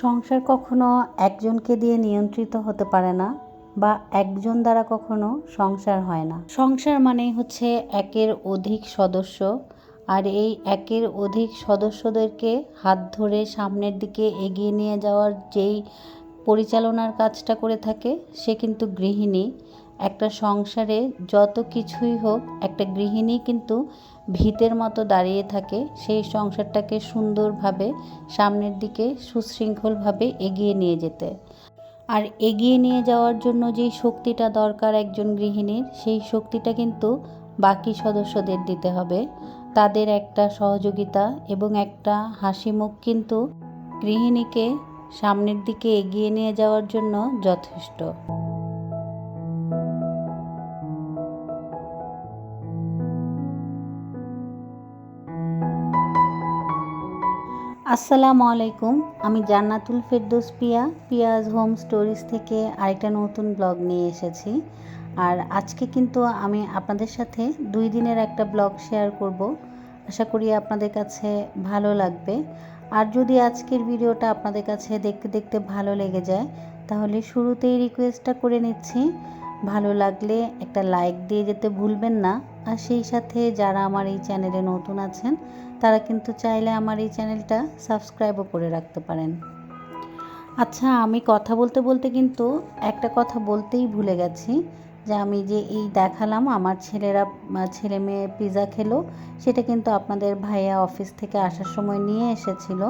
সংসার কখনো একজনকে দিয়ে নিয়ন্ত্রিত হতে পারে না বা একজন দ্বারা কখনো সংসার হয় না। সংসার মানেই হচ্ছে একের অধিক সদস্য আর এই একের অধিক সদস্যদেরকে হাত ধরে সামনের দিকে এগিয়ে নিয়ে যাওয়ার যেই পরিচালনার কাজটা করে থাকে, সে কিন্তু গৃহিণী। একটা সংসারে যত কিছুই হোক, একটা গৃহিণী কিন্তু ভিতের মতো দাঁড়িয়ে থাকে, সেই সংসারটাকে সুন্দরভাবে সামনের দিকে সুশৃঙ্খলভাবে এগিয়ে নিয়ে যেতে। আর এগিয়ে নিয়ে যাওয়ার জন্য যেই শক্তিটা দরকার একজন গৃহিণীর, সেই শক্তিটা কিন্তু বাকি সদস্যদের দিতে হবে। তাদের একটা সহযোগিতা এবং একটা হাসি মুখ কিন্তু গৃহিণীকে সামনের দিকে এগিয়ে নিয়ে যাওয়ার জন্য যথেষ্ট। আসসালামু আলাইকুম, আমি জান্নাতুল ফেরদৌস পিয়া, পিয়াজ হোম স্টোরিজ থেকে আরেকটা নতুন ব্লগ নিয়ে এসেছি। আর আজকে কিন্তু আমি আপনাদের সাথে দুই দিনের একটা ব্লগ শেয়ার করব। আশা করি আপনাদের কাছে ভালো লাগবে। আর যদি আজকের ভিডিওটা আপনাদের কাছে দেখতে দেখতে ভালো লেগে যায়, তাহলে শুরুতেই রিকোয়েস্টটা করে নিচ্ছি। ভালো লাগলে একটা লাইক দিয়ে যেতে ভুলবেন না। আর সেই সাথে যারা আমার এই চ্যানেলে নতুন আছেন তারা কিন্তু চাইলে আমার এই চ্যানেলটা সাবস্ক্রাইবও করে রাখতে পারেন। আচ্ছা আমি কথা বলতে বলতে কিন্তু একটা কথা বলতেই ভুলে গেছি যে আমি যে এই দেখালাম আমার ছেলেরা ছেলে মেয়ে পিৎজা খেলো, সেটা কিন্তু আপনাদের ভাইয়া অফিস থেকে আসার সময় নিয়ে এসেছিল।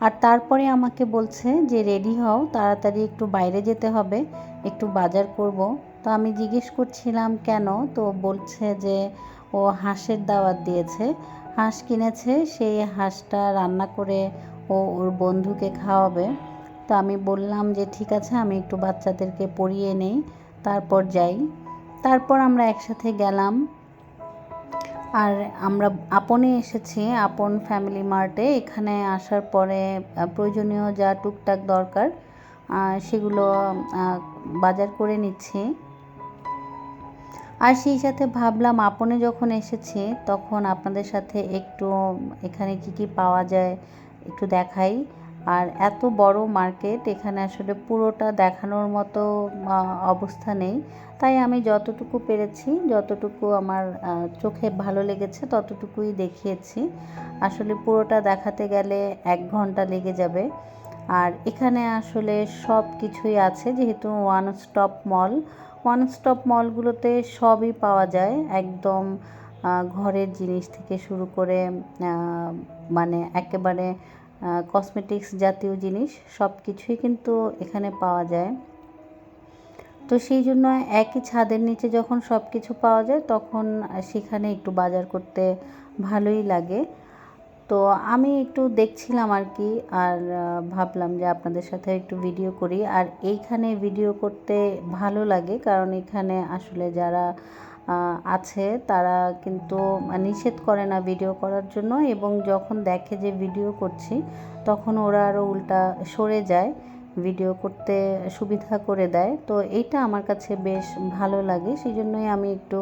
আর তারপরে আমাকে বলছে যে, রেডি হও, তাড়াতাড়ি একটু বাইরে যেতে হবে, একটু বাজার করব। তো আমি জিজ্ঞেস করছিলাম, কেন? তো বলছে যে, ও হাঁসের দাওয়াত দিয়েছে। হাঁস কিনেছে, সেই হাঁসটা রান্না করে ও ওর বন্ধুকে খাওয়াবে। তো আমি বললাম যে, ঠিক আছে, আমি একটু বাচ্চাদেরকে পড়িয়ে নেই, তারপর যাই। তারপর আমরা একসাথে গেলাম। আর আমরা আপনে এসেছি, আপন ফ্যামিলি মার্টে। এখানে আসার পরে প্রয়োজনীয় যা টুকটাক দরকার সেগুলো বাজার করে নিচ্ছি। আর সেই সাথে ভাবলাম আপনে যখন এসেছি তখন আপনাদের সাথে একটু, এখানে কি কি পাওয়া যায় একটু দেখাই। আর এত বড় মার্কেট, এখানে আসলে পুরোটা দেখানোর মতো অবস্থা নেই। তাই আমি যতটুকু পেরেছি, যতটুকু আমার চোখে ভালো লেগেছে ততটুকুই দেখিয়েছি। আসলে পুরোটা দেখাতে গেলে এক ঘণ্টা লেগে যাবে। আর এখানে আসলে সব কিছুই আছে, যেহেতু one stop mall one stop মলগুলোতে সবই পাওয়া যায়। একদম ঘরের জিনিস থেকে শুরু করে মানে একেবারে কসমেটিক্স জাতীয় জিনিস সব কিছুই কিন্তু এখানে পাওয়া যায়। তো সেই জন্য একই ছাদের নিচে যখন সব কিছু পাওয়া যায়, তখন সেখানে একটু বাজার করতে ভালোই লাগে। তো আমি একটু দেখছিলাম আর কি আর ভাবলাম যে আপনাদের সাথে একটু ভিডিও করি। আর এইখানে ভিডিও করতে ভালো লাগে কারণ এখানে আসলে যারা আছে তারা কিন্তু নিষেধ করে না ভিডিও করার জন্য এবং যখন দেখে যে ভিডিও করছি তখন ওরা আরও উল্টা সরে যায় ভিডিও করতে সুবিধা করে দেয়। তো এইটা আমার কাছে বেশ ভালো লাগে। সেই জন্যই আমি একটু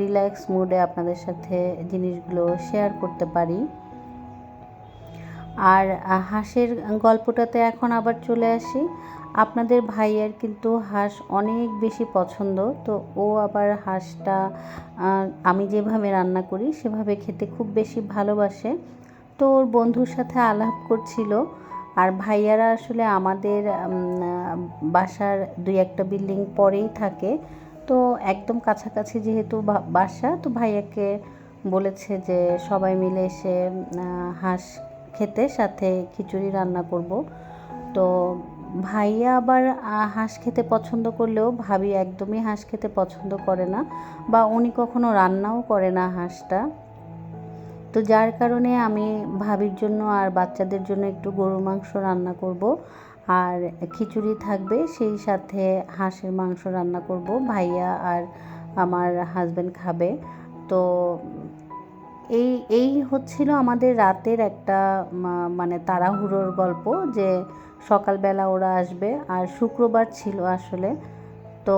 রিল্যাক্স মুডে আপনাদের সাথে জিনিসগুলো শেয়ার করতে পারি। আর হাঁসের গল্পটাতে এখন আবার চলে আসি। আপনাদের ভাইয়ের কিন্তু হাঁস অনেক বেশি পছন্দ, তো ও আবার হাঁসটা আমি যেভাবে রান্না করি সেভাবে খেতে খুব বেশি ভালোবাসে। তো ওর বন্ধুর সাথে আলাপ করছিল, আর ভাইয়ারা আসলে আমাদের বাসার দুই একটা বিল্ডিং পরেই থাকে। তো একদম কাছাকাছি যেহেতু বাসা, তো ভাইয়াকে বলেছে যে সবাই মিলে এসে হাঁস খেতে, সাথে খিচুড়ি রান্না করব। তো ভাইয়া আবার হাঁস খেতে পছন্দ করলেও ভাবি একদমই হাঁস খেতে পছন্দ করে না বা উনি কখনো রান্নাও করে না হাঁসটা। তো যার কারণে আমি ভাবির জন্য আর বাচ্চাদের জন্য একটু গরুর মাংস রান্না করব। আর খিচুড়ি থাকবে, সেই সাথে হাঁসের মাংস রান্না করব। ভাইয়া আর আমার হাজব্যান্ড খাবে। তো এই এই হচ্ছিল আমাদের রাতের একটা মানে তাড়াহুড়োর গল্প যে সকালবেলা ওরা আসবে আর শুক্রবার ছিল আসলে। তো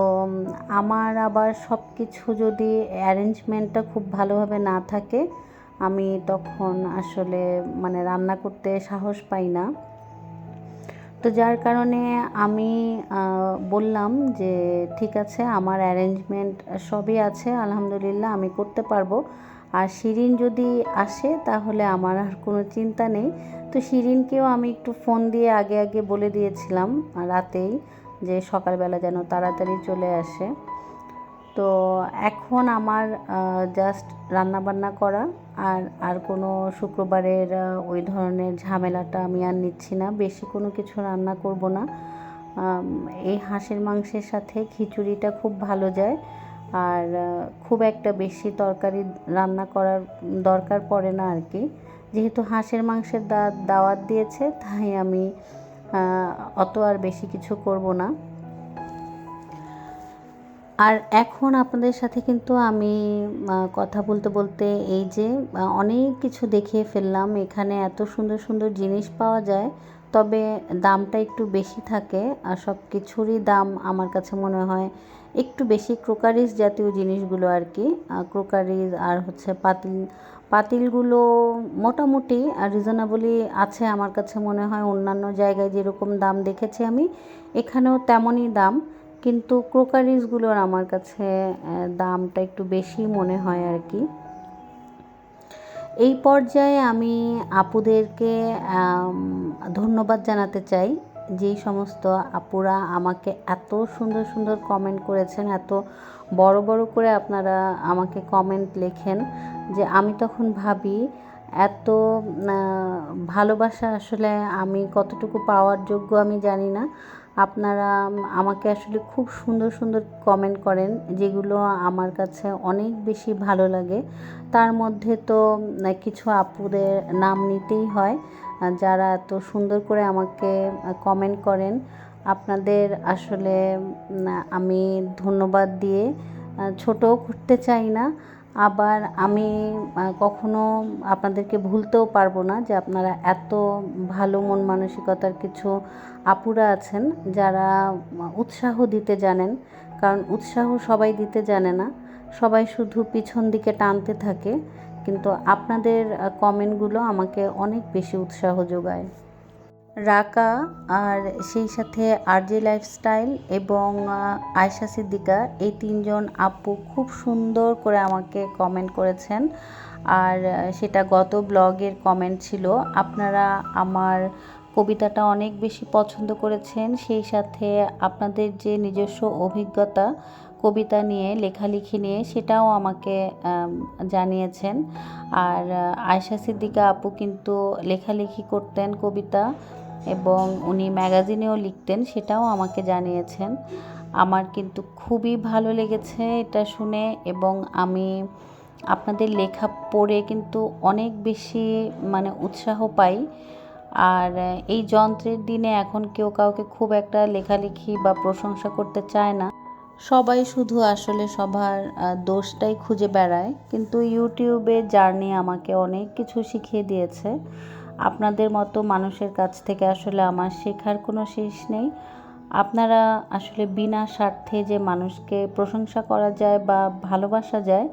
আমার আবার সব কিছু যদি অ্যারেঞ্জমেন্টটা খুব ভালোভাবে না থাকে, আমি তখন আসলে মানে রান্না করতে সাহস পাই না। তো যার কারণে আমি বললাম যে ঠিক আছে, আমার অ্যারেঞ্জমেন্ট সবই আছে, আলহামদুলিল্লাহ আমি করতে পারব। আর শিরিন যদি আসে, তাহলে আমার আর কোনো চিন্তা নেই। তো শিরিনকেও আমি একটু ফোন দিয়ে আগে আগে বলে দিয়েছিলাম রাতেই যে সকালবেলা যেন তাড়াতাড়ি চলে আসে। তো এখন আমার জাস্ট রান্নাবান্না করা আর আর কোনো শুক্রবারের ওই ধরনের ঝামেলাটা আমি আর নিচ্ছি না। বেশি কোনো কিছু রান্না করব না। এই হাঁসের মাংসের সাথে খিচুড়িটা খুব ভালো যায়। আর খুব একটা বেশি তরকারি রান্না করার দরকার পড়ে না আর কি। যেহেতু হাঁসের মাংসের দা, দাওয়াত দিয়েছে, তাই আমি অত আর বেশি কিছু করব না। আর এখন আপনাদের সাথে কিন্তু আমি কথা বলতে বলতে এই যে অনেক কিছু দেখিয়ে ফেললাম। এখানে এত সুন্দর সুন্দর জিনিস পাওয়া যায়, তবে দামটা একটু বেশি থাকে, আর সব কিছুরই দাম আমার কাছে মনে হয় একটু বেশি ক্রোকারিজ জাতীয় জিনিসগুলো আর কি ক্রোকারিজ আর হচ্ছে পাতিল, পাতিলগুলো মোটামুটি আর রিজনেবলি আছে আমার কাছে মনে হয়, অন্যান্য জায়গায় যেরকম দাম দেখেছি আমি, এখানেও তেমনই দাম, কিন্তু ক্রোকারিজগুলোর আমার কাছে দামটা একটু বেশি মনে হয় আর কি। এই পর্যায়ে আমি আপুদেরকে ধন্যবাদ জানাতে চাই। যেই সমস্ত আপুরা আমাকে এত সুন্দর সুন্দর কমেন্ট করেছেন, এত বড় বড় করে আপনারা আমাকে কমেন্ট লেখেন যে আমি তখন ভাবি এত ভালোবাসা আসলে আমি কতটুকু পাওয়ার যোগ্য আমি জানি না। আপনারা আমাকে আসলে খুব সুন্দর সুন্দর কমেন্ট করেন যেগুলো আমার কাছে অনেক বেশি ভালো লাগে। তার মধ্যে তো কিছু আপুদের নাম নিতেই হয়। যারা এত সুন্দর করে আমাকে কমেন্ট করেন, আপনাদের আসলে আমি ধন্যবাদ দিয়ে ছোটও করতে চাই না। আবার আমি কখনো আপনাদেরকে ভুলতেও পারব না যে আপনারা এত ভালো মন মানসিকতার কিছু আপুরা আছেন যারা উৎসাহ দিতে জানেন। কারণ উৎসাহ সবাই দিতে জানে না। সবাই শুধু পিছন দিকে টানতে থাকে। কিন্তু আপনাদের কমেন্টগুলো আমাকে অনেক বেশি উৎসাহ যোগায়। রাকা আর সেই সাথে আরজে লাইফস্টাইল এবং আয়শা সিদ্দিকা, এই তিনজন আপু খুব সুন্দর করে আমাকে কমেন্ট করেছেন। আর সেটা গত ব্লগের কমেন্ট ছিল। আপনারা আমার কবিতাটা অনেক বেশি পছন্দ করেছেন। সেই সাথে আপনাদের যে নিজস্ব অভিজ্ঞতা কবিতা নিয়ে, লেখালেখি নিয়ে সেটাও আমাকে জানিয়েছেন। আর আয়শা সিদ্দিকা আপু কিন্তু লেখালেখি করতেন কবিতা এবং উনি ম্যাগাজিনেও লিখতেন, সেটাও আমাকে জানিয়েছেন। আমার কিন্তু খুবই ভালো লেগেছে এটা শুনে এবং আমি আপনাদের লেখা পড়ে কিন্তু অনেক বেশি মানে উৎসাহ পাই। আর এই যন্ত্রের দিনে এখন কেউ কাউকে খুব একটা লেখালেখি বা প্রশংসা করতে চায় না। সবাই শুধু আসলে সবার দোষটাই খুঁজে বেড়ায়। কিন্তু ইউটিউবে জার্নি আমাকে অনেক কিছু শিখিয়ে দিয়েছে। আপনাদের মতো মানুষের কাছ থেকে আসলে আমার শেখার কোনো শেষ নেই। আপনারা আসলে বিনা স্বার্থে যে মানুষকে প্রশংসা করা যায় বা ভালোবাসা যায়,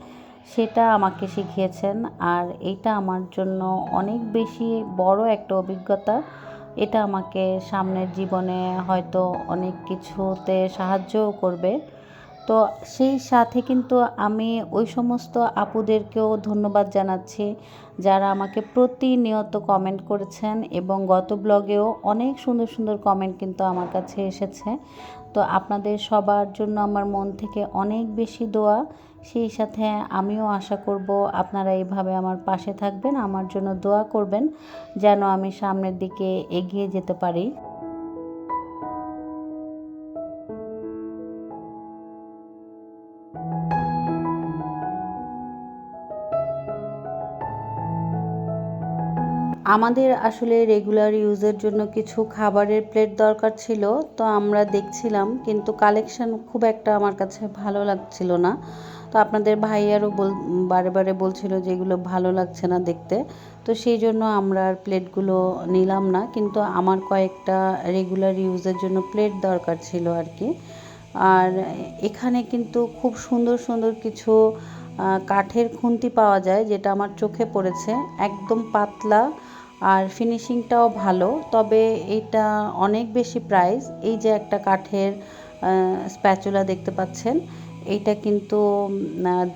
সেটা আমাকে শিখিয়েছেন। আর এটা আমার জন্য অনেক বেশি বড় একটা অভিজ্ঞতা। এটা আমাকে সামনের জীবনে হয়তো অনেক কিছুতে সাহায্যও করবে। তো সেই সাথে কিন্তু আমি ওই সমস্ত আপুদেরকেও ধন্যবাদ জানাচ্ছি যারা আমাকে প্রতিনিয়ত কমেন্ট করেছেন এবং গত ব্লগেও অনেক সুন্দর সুন্দর কমেন্ট কিন্তু আমার কাছে এসেছে। তো আপনাদের সবার জন্য আমার মন থেকে অনেক বেশি দোয়া। সেই সাথে আমিও আশা করব আপনারা এইভাবে আমার পাশে থাকবেন, আমার জন্য দোয়া করবেন যেন আমি সামনের দিকে এগিয়ে যেতে পারি। আমাদের আসলে রেগুলার ইউজের জন্য কিছু খাবারের প্লেট দরকার ছিল, তো আমরা দেখছিলাম, কিন্তু কালেকশন খুব একটা আমার কাছে ভালো লাগছিল না। তো আপনাদের ভাইয়ারও বল, বারে বারে বলছিল যে এগুলো ভালো লাগছে না দেখতে। তো সেই জন্য আমরা আর প্লেটগুলো নিলাম না, কিন্তু আমার কয়েকটা রেগুলার ইউজের জন্য প্লেট দরকার ছিল আর কি। আর এখানে কিন্তু খুব সুন্দর সুন্দর কিছু কাঠের খুন্তি পাওয়া যায়, যেটা আমার চোখে পড়েছে। একদম পাতলা আর ফিনিশিংটাও ভালো, তবে এটা অনেক বেশি প্রাইস। এই যে একটা কাঠের স্প্যাচুলা দেখতে পাচ্ছেন এইটা কিন্তু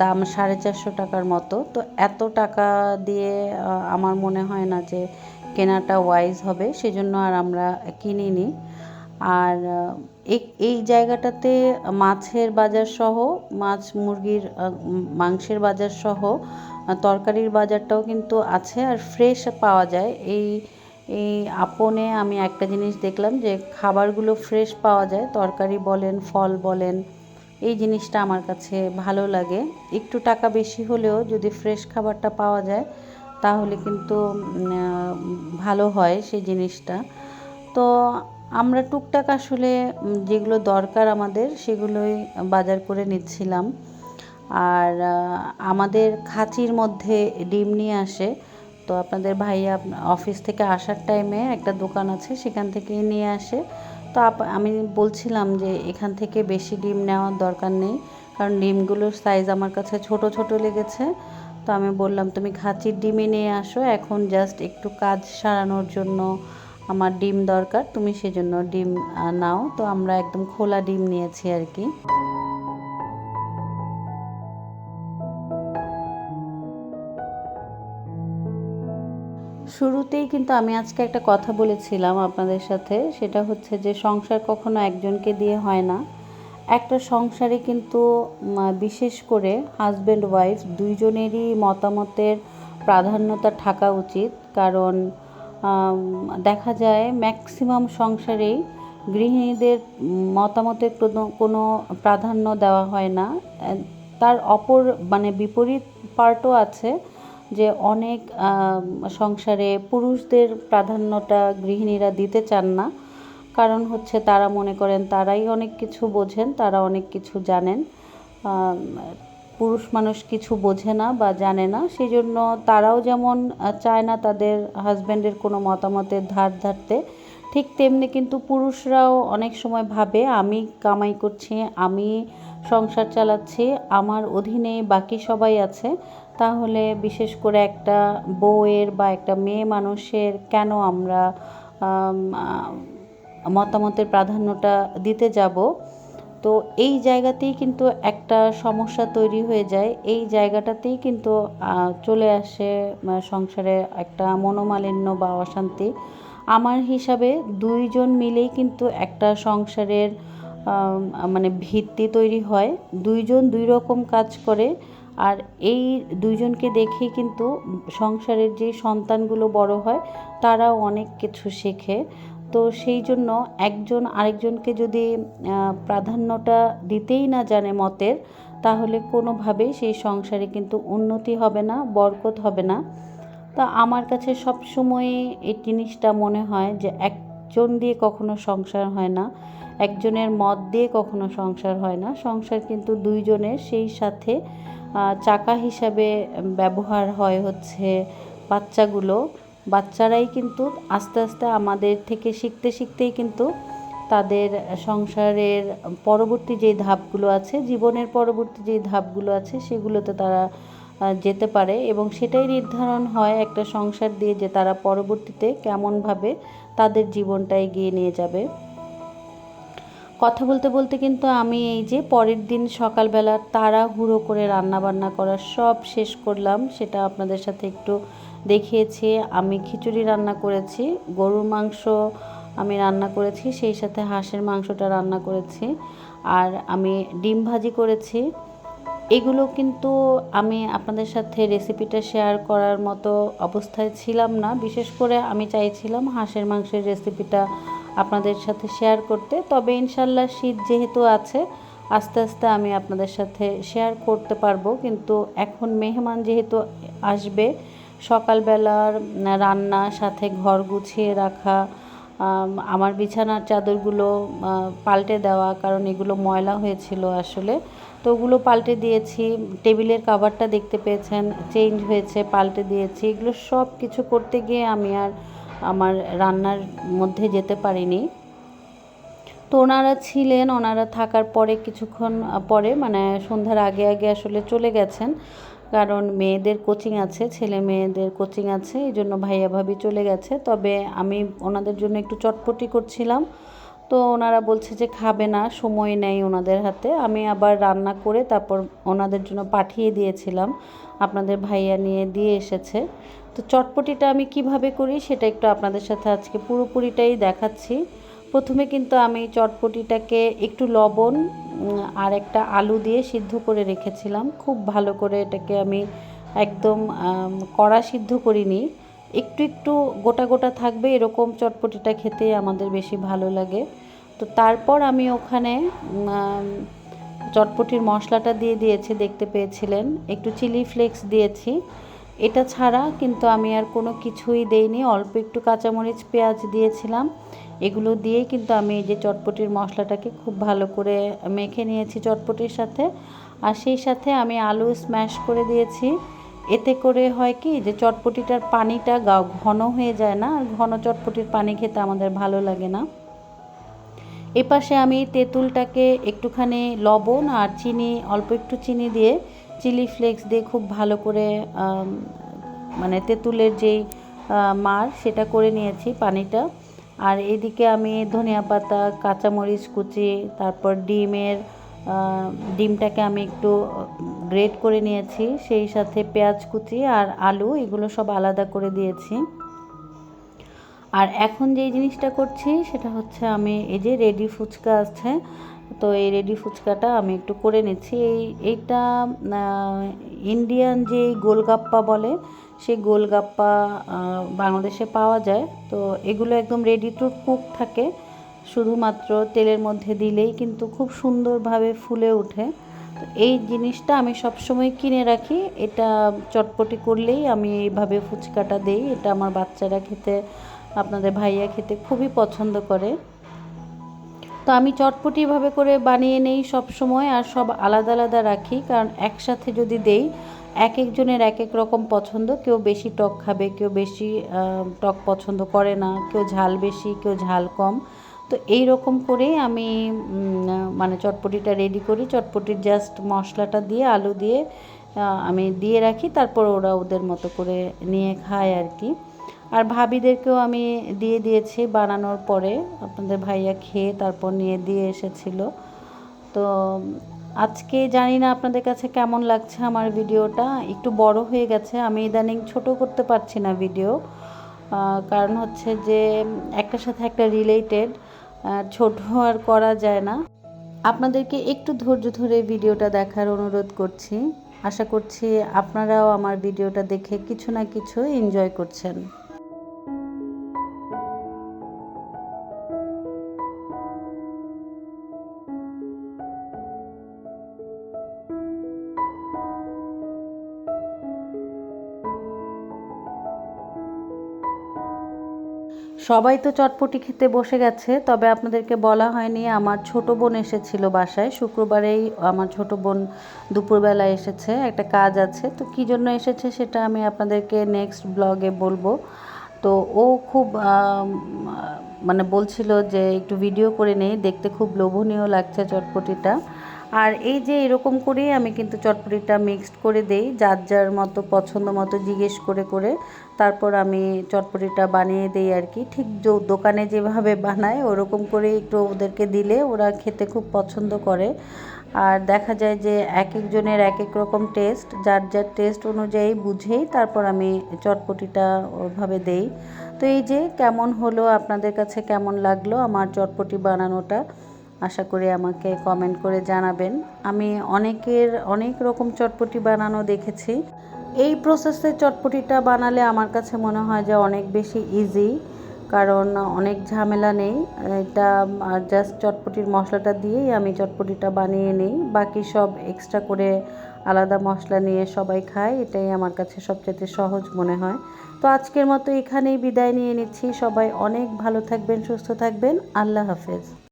দাম সাড়ে চারশো টাকার মতো। তো এত টাকা দিয়ে আমার মনে হয় না যে কেনাটা ওয়াইজ হবে, সেজন্য আর আমরা কিনিনি। আর এই জায়গাটাতে মাছের বাজার সহ, মাছ মুরগির মাংসের বাজার সহ তরকারির বাজারটাও কিন্তু আছে আর ফ্রেশ পাওয়া যায়। এই এই আপনে আমি একটা জিনিস দেখলাম যে খাবারগুলো ফ্রেশ পাওয়া যায়। তরকারি বলেন, ফল বলেন এই জিনিসটা আমার কাছে ভালো লাগে। একটু টাকা বেশি হলেও যদি ফ্রেশ খাবারটা পাওয়া যায়, তাহলে কিন্তু ভালো হয় সেই জিনিসটা। তো আমরা টুকটাক আসলে যেগুলো দরকার আমাদের, সেগুলোই বাজার করে নিচ্ছিলাম। আর আমাদের খাঁচির মধ্যে ডিম নিয়ে আসে তো আপনাদের ভাইয়া অফিস থেকে আসার টাইমে একটা দোকান আছে, সেখান থেকেই নিয়ে আসে। তো আমি বলছিলাম যে এখান থেকে বেশি ডিম নেওয়ার দরকার নেই, কারণ ডিমগুলোর সাইজ আমার কাছে ছোট ছোট লেগেছে। তো আমি বললাম, তুমি খাঁচির ডিমই নিয়ে আসো, এখন জাস্ট একটু কাজ সারানোর জন্য আমার ডিম দরকার, তুমি সেজন্য ডিম নাও। তো আমরা একদম খোলা ডিম নিয়েছি আর কি। শুরুতেই কিন্তু আমি আজকে একটা কথা বলেছিলাম আপনাদের সাথে। সেটা হচ্ছে যে সংসার কখনো একজনকে দিয়ে হয় না। একটা সংসারে কিন্তু বিশেষ করে হাজব্যান্ড ওয়াইফ দুইজনেরই মতামতের প্রাধান্যতা থাকা উচিত। কারণ দেখা যায় ম্যাক্সিমাম সংসারেই গৃহিণীদের মতামতের কোনো কোনো প্রাধান্য দেওয়া হয় না। তার অপর মানে বিপরীত পার্টও আছে। যে অনেক সংসারে পুরুষদের প্রাধান্যটা গৃহিণীরা দিতে চান না। কারণ হচ্ছে তারা মনে করেন তারাই অনেক কিছু বোঝেন, তারা অনেক কিছু জানেন। পুরুষ মানুষ কিছু বোঝে না বা জানে না। সেই জন্য তারাও যেমন চায় না তাদের হাজব্যান্ডের কোনো মতামতের ধার ধারতে, ঠিক তেমনি কিন্তু পুরুষরাও অনেক সময় ভাবে, আমি কামাই করছি, আমি সংসার চালাচ্ছি, আমার অধীনে বাকি সবাই আছে। তাহলে বিশেষ করে একটা বউয়ের বা একটা মেয়ে মানুষের কেন আমরা মতামতের প্রাধান্যটা দিতে যাব? তো এই জায়গাতেই কিন্তু একটা সমস্যা তৈরি হয়ে যায়। এই জায়গাটাতেই কিন্তু চলে আসে সংসারে একটা মনোমালিন্য বা অশান্তি। আমার হিসাবে দুইজন মিলেই কিন্তু একটা সংসারের মানে ভিত্তি তৈরি হয়। দুইজন দুই রকম কাজ করে। আর এই দুইজনকে দেখেই কিন্তু সংসারের যে সন্তানগুলো বড় হয়, তারাও অনেক কিছু শেখে। তো সেই জন্য একজন আরেকজনকে যদি প্রাধান্যটা দিতেই না জানে মতের, তাহলে কোনোভাবেই সেই সংসারে কিন্তু উন্নতি হবে না, বরকত হবে না। তা আমার কাছে সবসময় এই জিনিসটা মনে হয় যে একজন দিয়ে কখনো সংসার হয় না, একজনের মত দিয়ে কখনো সংসার হয় না। সংসার কিন্তু দুইজনের সেই সাথে চাকা হিসাবে ব্যবহার হয় হচ্ছে বাচ্চাগুলো। বাচ্চারাই কিন্তু আস্তে আস্তে আমাদের থেকে শিখতে শিখতেই কিন্তু তাদের সংসারের পরবর্তী যে ধাপগুলো আছে, জীবনের পরবর্তী যে ধাপগুলো আছে, সেগুলোতে তারা যেতে পারে এবং সেটাই নির্ধারণ হয় একটা সংসার দিয়ে যে তারা পরবর্তীতে কেমনভাবে তাদের জীবনটা এগিয়ে নিয়ে যাবে। কথা বলতে বলতে কিন্তু আমি এই যে পরের দিন সকালবেলা তাড়াহুড়ো করে রান্না বান্না করা সব শেষ করলাম, সেটা আপনাদের সাথে একটু দেখিয়েছি। আমি খিচুড়ি রান্না করেছি, গরুর মাংস আমি রান্না করেছি, সেই সাথে হাঁসের মাংসটা রান্না করেছি, আর আমি ডিম ভাজি করেছি। এগুলো কিন্তু আমি আপনাদের সাথে রেসিপিটা শেয়ার করার মতো অবস্থায় ছিলাম না। বিশেষ করে আমি চাইছিলাম হাঁসের মাংসের রেসিপিটা আপনাদের সাথে শেয়ার করতে। তবে ইনশাল্লাহ শীত যেহেতু আছে, আস্তে আস্তে আমি আপনাদের সাথে শেয়ার করতে পারব। কিন্তু এখন মেহমান যেহেতু আসবে, সকালবেলার রান্না, সাথে ঘর গুছিয়ে রাখা আমার বিছানার চাদরগুলো পাল্টে দেওয়া, কারণ এগুলো ময়লা হয়েছিল আসলে। তো ওগুলো পাল্টে দিয়েছি। টেবিলের কাভারটা দেখতে পেয়েছেন চেঞ্জ হয়েছে, পাল্টে দিয়েছি। এগুলো সব কিছু করতে গিয়ে আমি আর আমার রান্নার মধ্যে যেতে পারিনি। তো ওনারা ছিলেন, ওনারা থাকার পরে কিছুক্ষণ পরে মানে সন্ধ্যার আগে আগে আসলে চলে গেছেন। কারণ মেয়েদের কোচিং আছে, ছেলে মেয়েদের কোচিং আছে, এই জন্য ভাইয়া ভাবি চলে গেছে। তবে আমি ওনাদের জন্য একটু চটপটি করছিলাম। তো ওনারা বলছে যে খাবে না, সময় নেই ওনাদের হাতে। আমি আবার রান্না করে তারপর ওনাদের জন্য পাঠিয়ে দিয়েছিলাম। আপনাদের ভাইয়া নিয়ে দিয়ে এসেছে। তো চটপটিটা আমি কীভাবে করি সেটা একটু আপনাদের সাথে আজকে পুরোপুরিটাই দেখাচ্ছি। প্রথমে কিন্তু আমি চটপটিটাকে একটু লবণ আর একটা আলু দিয়ে সিদ্ধ করে রেখেছিলাম। খুব ভালো করে এটাকে আমি একদম কড়া সিদ্ধ করিনি। একটু একটু গোটা গোটা থাকবে, এরকম চটপটিটা খেতে আমাদের বেশি ভালো লাগে। তো তারপর আমি ওখানে চটপটির মশলাটা দিয়ে দিয়েছি, দেখতে পেয়েছিলেন। একটু চিলি ফ্লেক্স দিয়েছি। এটা ছাড়া কিন্তু আমি আর কোনো কিছুই দেইনি, অল্প একটু কাঁচামরিচ, পেঁয়াজ দিয়েছিলাম। এগুলো দিয়েই কিন্তু আমি এই যে চটপটির মশলাটাকে খুব ভালো করে মেখে নিয়েছি চটপটির সাথে। আর সেই সাথে আমি আলু স্ম্যাশ করে দিয়েছি। এতে করে হয় কি যে চটপটিটার পানিটা গা, ঘন হয়ে যায় না, আর ঘন চটপটির পানি খেতে আমাদের ভালো লাগে না। এপাশে আমি তেঁতুলটাকে একটুখানি লবণ আর চিনি, অল্প একটু চিনি দিয়ে চিলি ফ্লেক্স দিয়ে খুব ভালো করে মানে তেঁতুলের যেই মার, সেটা করে নিয়েছি পানিটা। আর এদিকে আমি ধনিয়া পাতা, কাঁচামরিচ কুচি, তারপর ডিমের ডিমটাকে আমি একটু গ্রেট করে নিয়েছি, সেই সাথে পেঁয়াজ কুচি আর আলু, এগুলো সব আলাদা করে দিয়েছি। আর এখন যেই জিনিসটা করছি, সেটা হচ্ছে আমি এই যে রেডি ফুচকা আছে তো এই রেডি ফুচকাটা আমি একটু করে নিচ্ছি। এই, এইটা ইন্ডিয়ান যে গোলগাপ্পা বলে, সেই গোলগাপ্পা বাংলাদেশে পাওয়া যায়। তো এগুলো একদম রেডি টু কুক থাকে। শুধুমাত্র তেলের মধ্যে দিলেই কিন্তু খুব সুন্দরভাবে ফুলে ওঠে। তো এই জিনিসটা আমি সবসময় কিনে রাখি। এটা চটপটি করলেই আমি এইভাবে ফুচকাটা দেই। এটা আমার বাচ্চারা খেতে, আপনাদের ভাইয়া খেতে খুবই পছন্দ করে। তো আমি চটপটিভাবে করে বানিয়ে নেই সব সময় আর সব আলাদা আলাদা রাখি, কারণ একসাথে যদি দেই, এক একজনের এক এক রকম পছন্দ। কেউ বেশি টক খাবে, কেউ বেশি টক পছন্দ করে না, কেউ ঝাল বেশি, কেউ ঝাল কম। তো এই রকম করেই আমি মানে চটপটিটা রেডি করি। চটপটির জাস্ট মশলাটা দিয়ে, আলু দিয়ে আমি দিয়ে রাখি, তারপর ওরা ওদের মতো করে নিয়ে খায় আর কি। আর ভাবিদেরকেও আমি দিয়ে দিয়েছি বানানোর পরে। আপনাদের ভাইয়া খেয়ে তারপর নিয়ে দিয়ে এসেছিল। তো, আজকে জানি না আপনাদের কাছে কেমন লাগছে আমার ভিডিওটা। একটু বড় হয়ে গেছে, আমি ইদানিং ছোট করতে পারছি না ভিডিও। কারণ হচ্ছে যে, একটার সাথে একটা রিলেটেড ছোট আর করা যায় না। আপনাদেরকে একটু ধৈর্য ধরে ভিডিওটা দেখার অনুরোধ করছি। আশা করছি আপনারাও আমার ভিডিওটা দেখে কিছু না কিছু এনজয় করছেন। সবাই তো চটপটি খেতে বসে গেছে, তবে আপনাদেরকে বলা হয়নি আমার ছোট বোন এসেছিল বাসায়। শুক্রবারেই আমার ছোট বোন দুপুরবেলা এসেছে, একটা কাজ আছে। তো কী জন্য এসেছে সেটা আমি আপনাদেরকে নেক্সট ব্লগে বলব। তো ও খুব মানে বলছিল যে একটু ভিডিও করে নেই, দেখতে খুব লোভনীয় লাগছে চটপটিটা। আর এই যে এরকম করেই আমি কিন্তু চটপটিটা মিক্সড করে দেই, যার যার মতো পছন্দ মতো জিজ্ঞেস করে করে তারপর আমি চটপটিটা বানিয়ে দিই আর কি। ঠিক দোকানে যেভাবে বানায় ওরকম করে একটু ওদেরকে দিলে ওরা খেতে খুব পছন্দ করে। আর দেখা যায় যে এক একজনের এক এক রকম টেস্ট যার যার টেস্ট অনুযায়ী বুঝেই তারপর আমি চটপটিটা ওভাবে দেই। তো এই যে কেমন হলো, আপনাদের কাছে কেমন লাগল আমার চটপটি বানানোটা? আশা করি আমাকে কমেন্ট করে জানাবেন। আমি অনেকের, অনেক রকম চটপটি বানানো দেখেছি। এই প্রসেসে চটপটিটা বানালে আমার কাছে মনে হয় যে অনেক বেশি ইজি কারণ অনেক ঝামেলা নেই। এটা জাস্ট চটপটির মশলাটা দিয়েই আমি চটপটিটা বানিয়ে নিই। বাকি সব এক্সট্রা করে আলাদা মশলা নিয়ে সবাই খায়, এটাই আমার কাছে সবচেয়ে সহজ মনে হয়। তো আজকের মতো এখানেই বিদায় নিয়ে নিচ্ছি। সবাই অনেক ভালো থাকবেন, সুস্থ থাকবেন। আল্লাহ হাফেজ।